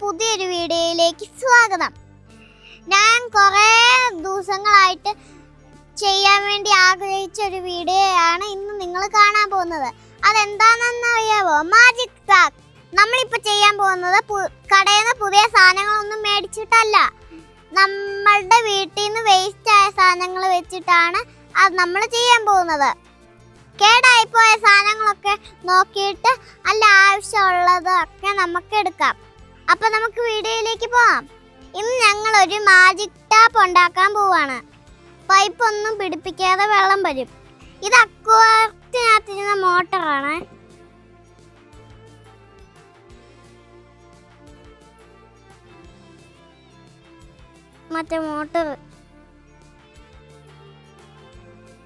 പുതിയൊരു വീഡിയോയിലേക്ക് സ്വാഗതം. ഞാൻ കുറേ ദിവസങ്ങളായിട്ട് ചെയ്യാൻ വേണ്ടി ആഗ്രഹിച്ച ഒരു വീഡിയോയാണ് ഇന്ന് നിങ്ങൾ കാണാൻ പോകുന്നത്. അതെന്താണെന്ന് അറിയാവോ? മാജിക് ട്രാക്ക് നമ്മളിപ്പോൾ ചെയ്യാൻ പോകുന്നത് കടയിൽ നിന്ന് പുതിയ സാധനങ്ങളൊന്നും മേടിച്ചിട്ടല്ല. നമ്മളുടെ വീട്ടിൽ നിന്ന് വേസ്റ്റ് ആയ സാധനങ്ങൾ വെച്ചിട്ടാണ് അത് നമ്മൾ ചെയ്യാൻ പോകുന്നത്. കേടായിപ്പോയ സാധനങ്ങളൊക്കെ നോക്കിയിട്ട് അല്ല ആവശ്യമുള്ളതൊക്കെ നമുക്ക് എടുക്കാം. അപ്പൊ നമുക്ക് വീഡിയോയിലേക്ക് പോവാം. ഇന്ന് ഞങ്ങൾ ഒരു മാജിക് ടാപ്പ് ഉണ്ടാക്കാൻ പോവാണ്. പൈപ്പ് ഒന്നും പിടിപ്പിക്കാതെ വെള്ളം വരും. ഇത് അക്വാത്തിനകത്തിരുന്ന മോട്ടറാണ് മറ്റേ മോട്ടർ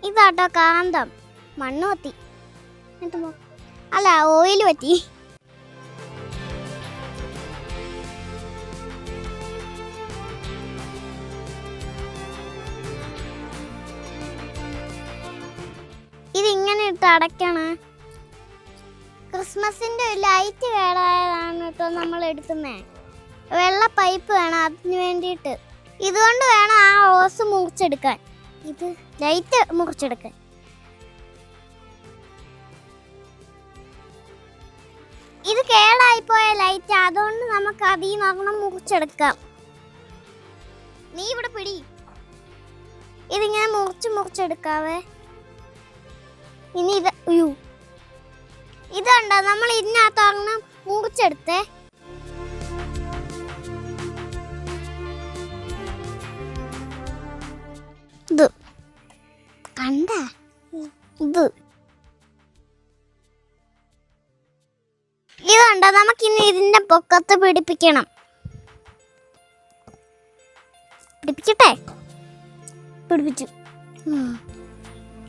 ഇതാട്ടോ കാന്തം. മണ്ണ് പറ്റി അല്ല ഓയിൽ പറ്റി ഇതിങ്ങനെ ഇട്ട് അടയ്ക്കണ. ക്രിസ്മസിന്റെ ഒരു ലൈറ്റ് കേടായതാണ് കേട്ടോ നമ്മൾ എടുക്കുന്നത് വെള്ള പൈപ്പ് വേണം അതിന് വേണ്ടിയിട്ട്. ഇതുകൊണ്ട് വേണം ആ ഓസ് മുറിച്ചെടുക്കാൻ. ഇത് ലൈറ്റ് മുറിച്ചെടുക്കാൻ. ഇത് കേടായിപ്പോയ ലൈറ്റ് അതുകൊണ്ട് നമുക്ക് അതിൽ നിന്ന് മുറിച്ചെടുക്കാം. നീ ഇവിടെ പിടി. ഇതിങ്ങനെ മുറിച്ച് മുറിച്ചെടുക്കാവേ. ഇനി ഇത് അയ്യോ. ഇതുണ്ടോ? നമ്മൾ ഇതിനകത്ത് ഒരെണ്ണം മുറിച്ചെടുത്തേ. ഇത്. ഇതുണ്ടോ? നമുക്കിനി ഇതിന്റെ പൊക്കത്ത് പിടിപ്പിക്കണം. പിടിപ്പിക്കട്ടെ? പിടിപ്പിച്ചു.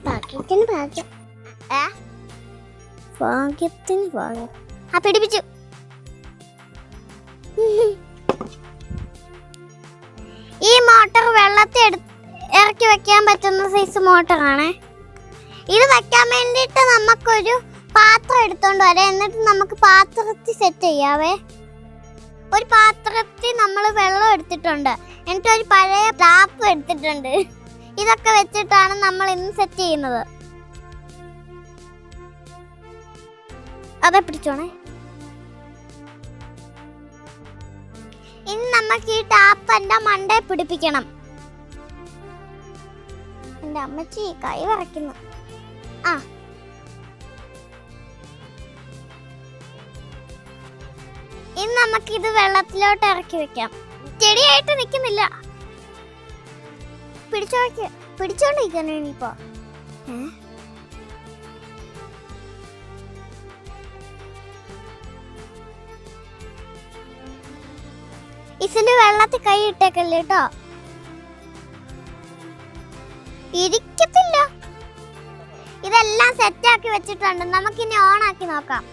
ബാക്കി ബാക്കി ആ പിടിപ്പിച്ചു. ഈ മോട്ടർ വെള്ളത്തെ ഇറക്കി വെക്കാൻ പറ്റുന്ന സൈസ് മോട്ടറാണ്. ഇത് വെക്കാൻ വേണ്ടിയിട്ട് നമുക്കൊരു പാത്രം എടുത്തോണ്ട് വരാം. എന്നിട്ട് നമുക്ക് പാത്രത്തി സെറ്റ് ചെയ്യാവേ. ഒരു പാത്രത്തി നമ്മൾ വെള്ളം എടുത്തിട്ടുണ്ട്. എന്നിട്ട് ഒരു പഴയ ടാപ്പ് എടുത്തിട്ടുണ്ട്. ഇതൊക്കെ വെച്ചിട്ടാണ് നമ്മൾ ഇന്ന് സെറ്റ് ചെയ്യുന്നത്. അതെ പിടിച്ചോണേ. ഇനി നമുക്ക് ഈ ടാപ്പ് എന്റെ മണ്ടേ പിടിപ്പിക്കണം. എന്റെ അമ്മച്ചി കൈ വറയ്ക്കുന്നു ആ. ഇനി നമുക്ക് ഇത് വെള്ളത്തിലോട്ട് ഇറക്കി വെക്കാം. ചെടിയായിട്ട് നിൽക്കുന്നില്ല പിടിച്ചോ പിടിച്ചോണ്ടിരിക്കണം ഇനിയിപ്പോ? ഏ? ഇതിൽ വെള്ളത്തിൽ കൈ ഇട്ടേക്കല്ലേ കേട്ടോ ഇരിക്കത്തില്ല ഇതെല്ലാം സെറ്റാക്കി വെച്ചിട്ടുണ്ട് നമുക്കിനി ഓൺ ആക്കി നോക്കാം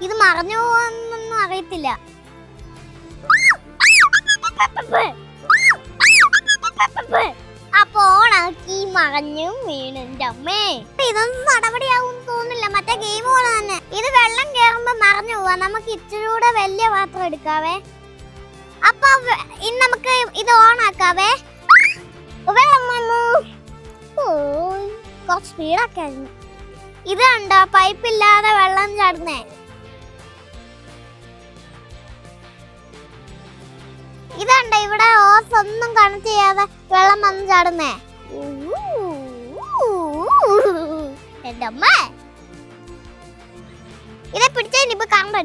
ഇത് മറഞ്ഞു പോകുന്നൊന്നും അറിയത്തില്ല ഓണാക്കി മറഞ്ഞും വീണു എന്റെ അമ്മേ. ഇതൊന്നും നടപടിയാവും തോന്നില്ല മറ്റേ ഗെയിം പോലെ തന്നെ. ഇത് വെള്ളം കേറുമ്പോ മറഞ്ഞു പോവാ. നമുക്ക് ഇച്ചിരൂടെ വലിയ പാത്രം എടുക്കാവേ. അപ്പൊ ഇനി നമുക്ക് ഇത് ഓണാക്കാവേ വെള്ളം വന്നു കുറച്ച് സ്പീഡൊക്കെ ആയിരുന്നു. ഇത് കണ്ടോ? പൈപ്പ് ഇല്ലാതെ വെള്ളം ചാടുന്നേ. ഇതുണ്ട് ഇവിടെ ഓസ് ഒന്നും കണക്ട് ചെയ്യാതെ വെള്ളം വന്ന് ചാടുന്നേ. എന്റെ അമ്മ ഇതെ പിടിച്ചതിന് ഇപ്പൊ കറണ്ട്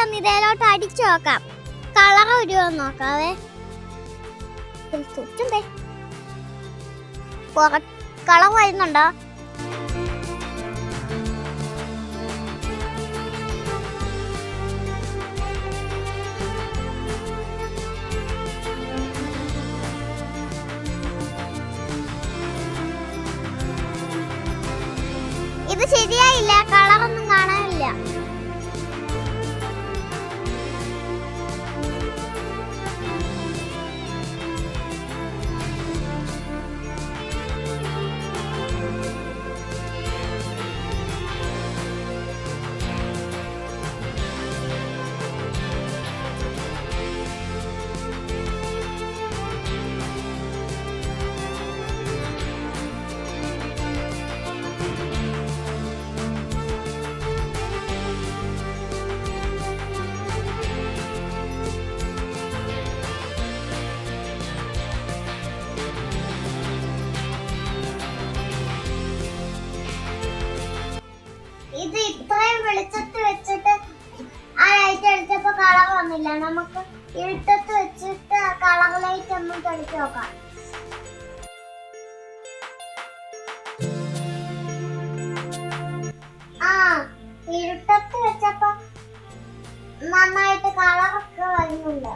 നമുക്കൊന്ന് ഇതേലോട്ട് അടിച്ചു നോക്കാം കളർ വരുമോ നോക്കാവേ. ചുറ്റുണ്ടേ കളർ വരുന്നുണ്ടോ? ഇത് ശരിയായില്ല. കളറൊന്നും കാണാനില്ല. നമുക്ക് ഇരുട്ടത്ത് വെച്ചിട്ട് കളർ ലൈറ്റ് ഒന്ന് തെളിച്ച് നോക്കാം. ആ ഇരുട്ടത്ത് വെച്ചപ്പോ നന്നായിട്ട് കളറൊക്കെ വരുന്നുണ്ട്.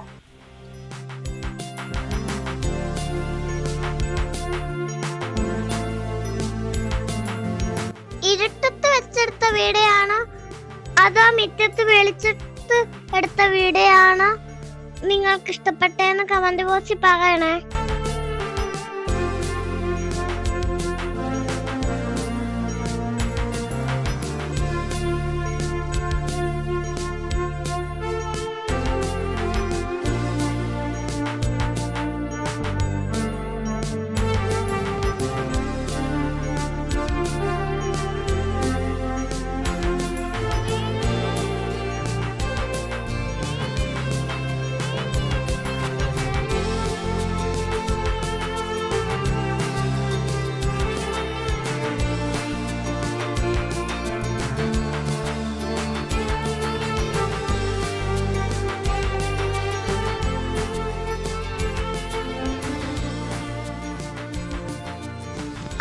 ഇരുട്ടത്ത് വെച്ചെടുത്ത അതാ അതോ മിറ്റത്ത് വെളിച്ചത്ത് എടുത്ത വീഡിയോ ആണ് നിങ്ങൾക്ക് ഇഷ്ടപ്പെട്ടെന്ന് കമന്റ് ബോക്സിൽ പറയണേ.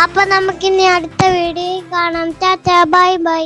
അപ്പൊ നമുക്കിനി അടുത്ത വീഡിയോ കാണാം. Tata bye bye.